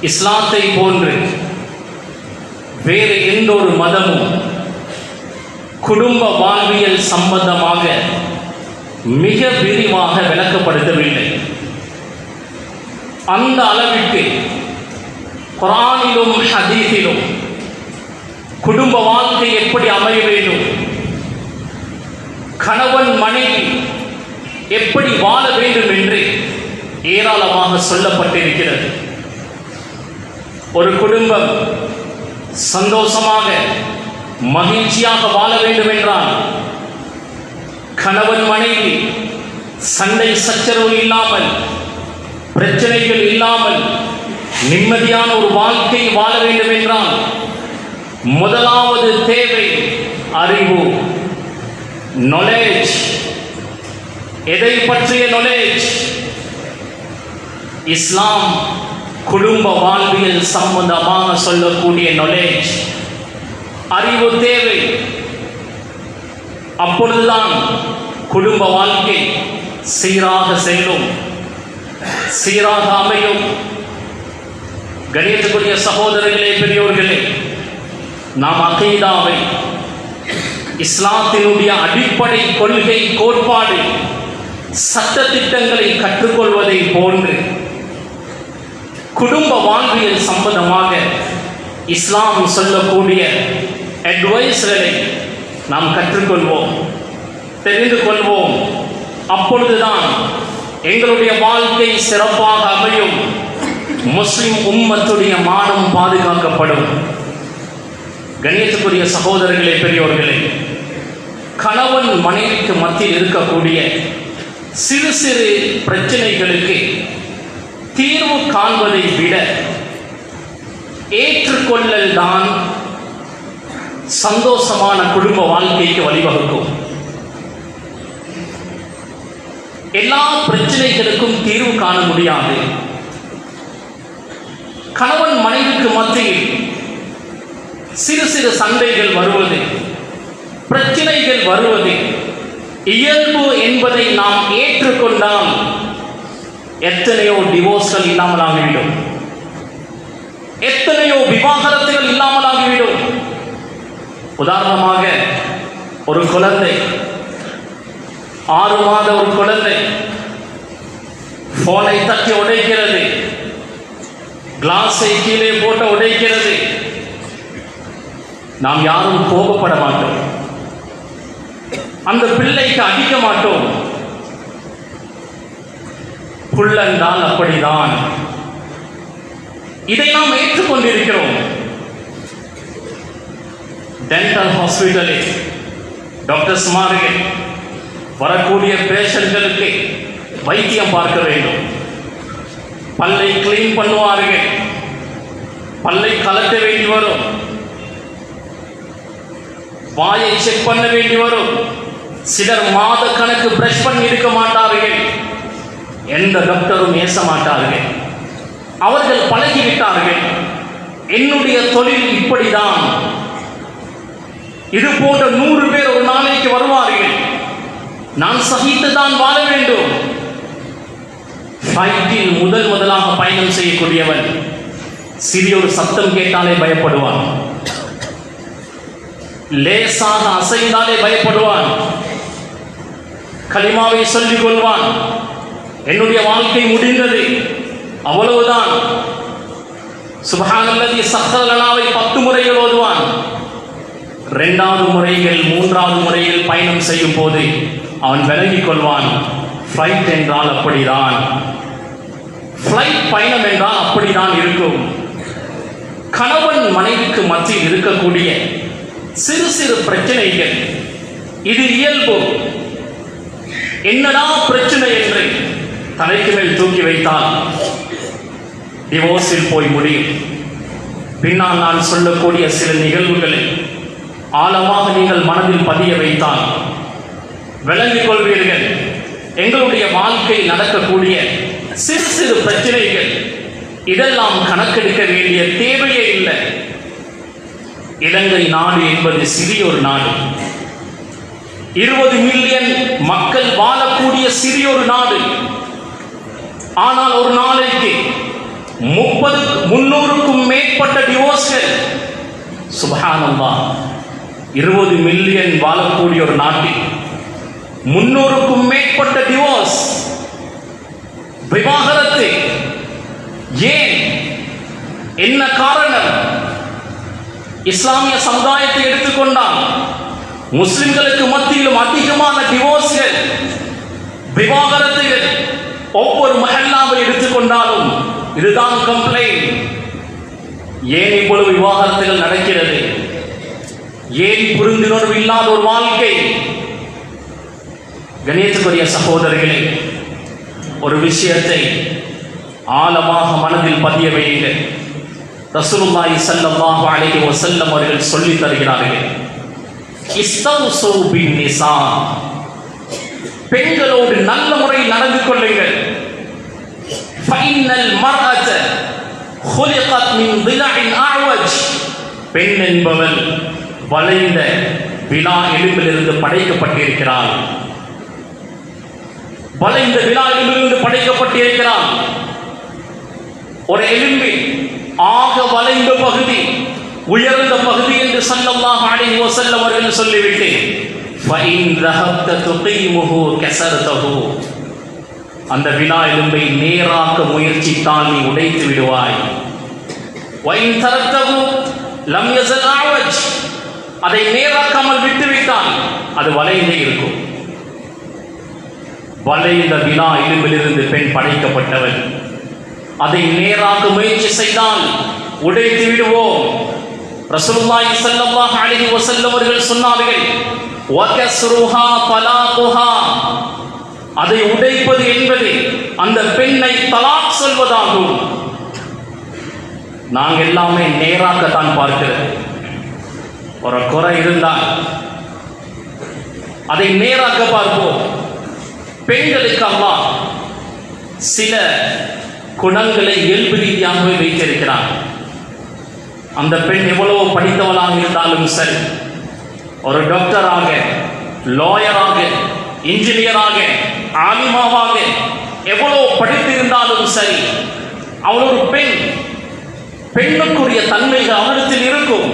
இஸ்லாத்தை போன்று வேறு எந்த ஒரு மதமும் குடும்ப வாழ்வியல் சம்பந்தமாக மிக விரிவாக விளக்கப்படுத்தவில்லை. அந்த அளவிற்கு குரானிலும் ஹதீஸிலும் குடும்ப வாழ்க்கை எப்படி அமைய வேண்டும்? கணவன் மனைவி எப்படி வாழ வேண்டும் என்று ஏராளமாக சொல்லப்பட்டிருக்கிறது. ஒரு குடும்பம் சந்தோஷமாக மகிழ்ச்சியாக வாழ வேண்டும் என்றால் கணவன் மனைவி சண்டை சச்சரவு இல்லாமல் பிரச்சனைகள் இல்லாமல் நிம்மதியான ஒரு வாழ்க்கை வாழ வேண்டும் என்றால் முதலாவது தேவை அறிவு நாலேஜ் எதை பற்றிய நாலேஜ் இஸ்லாம். குடும்ப வாழ்வியல் சம்பந்தமாக சொல்லக்கூடிய நாலேஜ் அறிவு தேவை. அப்பொழுதுதான் குடும்ப வாழ்க்கை சீராக செல்லும். சீராக அமையும். கணியத்துக்குரிய சகோதரர்களே பெரியோர்களே நாம் அகைதாவை இஸ்லாத்தினுடைய அடிப்படை கொள்கை கோட்பாடு சட்ட திட்டங்களை கற்றுக்கொள்வதை போன்று குடும்ப வாழ்வியல் சம்பந்தமாக இஸ்லாம் சொல்லக்கூடிய அட்வைஸ்களை நாம் கற்றுக்கொள்வோம் தெரிந்து கொள்வோம். அப்பொழுதுதான் எங்களுடைய வாழ்க்கை சிறப்பாக அமையும். முஸ்லிம் உம்மத்துடைய மானம் பாதுகாக்கப்படும். கண்ணியத்துக்குரிய சகோதரர்களே பெரியோர்களே கணவன் மனைவிக்கு மத்தியில் இருக்கக்கூடிய சிறு சிறு பிரச்சனைகளுக்கு தீர்வு காண்பதை விட ஏற்றுக்கொள்ளல் தான் சந்தோஷமான குடும்ப வாழ்க்கைக்கு வழிவகுக்கும். எல்லா பிரச்சனைகளுக்கும் தீர்வு காண முடியாது. கணவன் மனைவிக்கு மத்தியில் சிறு சிறு சண்டைகள் வருவது பிரச்சனைகள் வருவது இயல்பு என்பதை நாம் ஏற்றுக்கொண்டால் எத்தனையோ டிவோர்ஸ்கள் இல்லாமல் ஆகிவிடும் எத்தனையோ விவாகரத்துகள் இல்லாமல் ஆகிவிடும் உதாரணமாக ஒரு குழந்தை ஆறு மாத ஒரு குழந்தை போனை தட்டி உடைக்கிறது கிளாஸை கீழே போட்டு உடைக்கிறது. நாம் யாரும் கோபப்பட மாட்டோம். அந்த பிள்ளைக்கு அடிக்க மாட்டோம். புள்ளன்தான் அப்படிதான். இதை நாம் ஏற்றுக்கொண்டிருக்கிறோம். டென்டல் ஹாஸ்பிட்டலில் டாக்டர்ஸ் மார்கள் வரக்கூடிய பேஷண்ட்களுக்கு வைத்தியம் பார்க்க வேண்டும். பல்லை கிளீன் பண்ணுவார்கள் பல்லை கலட்ட வேண்டி வரும். வாயை செக் பண்ண வேண்டி வரும். சிலர் மாத கணக்கு பிரஷ் பண்ணி இருக்க மாட்டார்கள் எந்த டாக்டரும் ஏச மாட்டார்கள் அவர்கள் பழகிவிட்டார்கள். என்னுடைய தொழில் இப்படிதான். இது போன்ற நூறு பேர் ஒரு நாளைக்கு வருவார்கள். நான் சகித்து தான் வாழ வேண்டும். ஃபைட்டில் முதல் முதலாக பயணம் செய்யக்கூடியவன் சிறிய ஒரு சத்தம் கேட்டாலே பயப்படுவான். லேசாக அசைந்தாலே பயப்படுவான். களிமாவை சொல்லிக் கொள்வான். என்னுடைய வாழ்க்கை முடிந்தது. அவ்வளவுதான். சுபஹானல்லதி சஹரலனாவை பத்து முறைகள் ஓதுவான். இரண்டாவது முறைகள் மூன்றாவது முறையில் பயணம் செய்யும் போது அவன் விலகிக் கொள்வான். ஃப்ளைட் என்றால் அப்படிதான். ஃப்ளைட் பயணம் என்றால் அப்படிதான் இருக்கும். கணவன் மனைவிக்கு மத்தியில் இருக்கக்கூடிய சிறு சிறு பிரச்சனைகள் இது இயல்பு. என்னடா பிரச்சனை என்று தலைக்கு மேல் தூக்கி வைத்தால் டிவோர்ஸில் போய் முடியும். பின்னால் நான் சொல்லக்கூடிய சில நிகழ்வுகளை ஆழமாக நீங்கள் மனதில் பதிய வைத்தால் விளங்கிக் கொள்வீர்கள். எங்களுடைய வாழ்க்கை நடக்கக்கூடிய சிறு சிறு பிரச்சனைகள் இதெல்லாம் கணக்கெடுக்க வேண்டிய தேவையே இல்லை. இலங்கை நாடு என்பது சிறிய ஒரு நாடு. இருபது மில்லியன் மக்கள் வாழக்கூடிய சிறிய ஒரு நாடு. ஆனால் ஒரு நாளைக்கு முப்பது முன்னூறுக்கும் மேற்பட்ட டிவோர்ஸ்கள் சுபஹானல்லா. இருபது மில்லியன் வாழக்கூடிய ஒரு நாட்டில் முன்னூறுக்கும் மேற்பட்ட டிவோர்ஸ் விவாகரத்து. ஏன்? என்ன காரணம்? இஸ்லாமிய சமுதாயத்தை எடுத்துக்கொண்டால் முஸ்லிம்களுக்கு மத்தியிலும் அதிகமான டிவோர்ஸ்கள் விவாகரத்து ஒவ்வொரு மஹல்லாவை எடுத்துக்கொண்டாலும் இதுதான் கம்ப்ளைண்ட் ஏன் இப்பொழுது விவாகரத்துகள் நடக்கிறது? ஏன் புரிந்துணர்வு இல்லாத ஒரு வாழ்க்கை? கணேசக்குரிய சகோதரர்களே ஒரு விஷயத்தை ஆழமாக மனதில் பதிய வையுங்கள். ரசூலுல்லாஹி ஸல்லல்லாஹு அலைஹி வஸல்லம் அவர்கள் சொல்லி தருகிறார்கள். இஸ்தௌசு பின் நிசா. பெண்களோடு நல்ல முறையில் நடந்து கொள்ளுங்கள். ஃபைனல் மர்அத خلقت من ضلع اعوج பெண் என்பவள் வளைந்த விழா எலும்பிலிருந்து படைக்கப்பட்டிருக்கிறாள் வளைந்த விழா எலும்பிலிருந்து படைக்கப்பட்டிருக்கிறாள் ஒரு எலும்பில் ஆக வளைந்த பகுதி உயர்ந்த பகுதி என்று சல்லல்லாஹு அலைஹி வஸல்லம் அவர்கள் சொல்லிவிட்டு ஃபைன் ரஹப்த துகீமுஹு கஸர்தஹு அந்த வினா எலும்பை நேராக்க முயற்சித்தால் நீ உடைத்து விடுவாய். லம் அதை நேராக்காமல் விட்டுவிட்டால் அது வளைந்தே இருக்கும். வளைந்த வினா எலும்பிலிருந்து பெண் படைக்கப்பட்டவள். அதை நேராக்க முயற்சி செய்தால் உடைத்து விடுவோம். ரசூலுல்லாஹி ஸல்லல்லாஹு அலைஹி வஸல்லம் அவர்கள் சொன்னார்கள் வகஸ்ருஹா தலாகுஹா அதை உடைப்பது என்பது அந்த பெண்ணை தலாக் சொல்வதாகும். நாங்க எல்லாமே நேராகத்தான் பார்க்கிறோம் ஒரு குறை இருந்தால் அதை நேராக பார்ப்போம். பெண்களுக்கு அம்மா சில குணங்களை இயல்பு ரீதியாகவே வைத்திருக்கிறார். அந்த பெண் எவ்வளவு படித்தவளாக இருந்தாலும் சரி ஒரு டாக்டராக லாயராக இன்ஜினியராக ஆலிமாவாக எவ்வளோ படித்திருந்தாலும் சரி அவள் ஒரு பெண் பெண்ணுக்குரிய தன்மைகள் அவனிடத்தில் இருக்கும்.